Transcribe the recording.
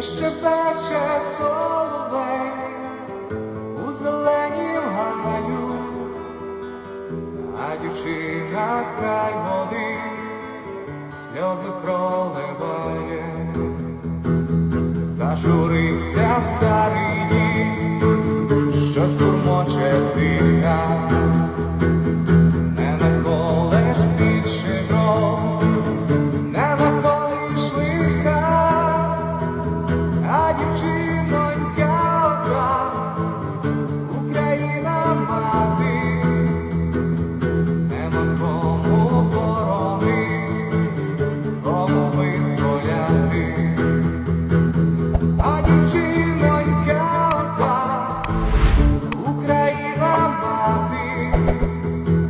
Ще щебече соловей у зеленім гаю, а дівчина край води сльози проливає, зажурився старий дім, що стурмоче стиха,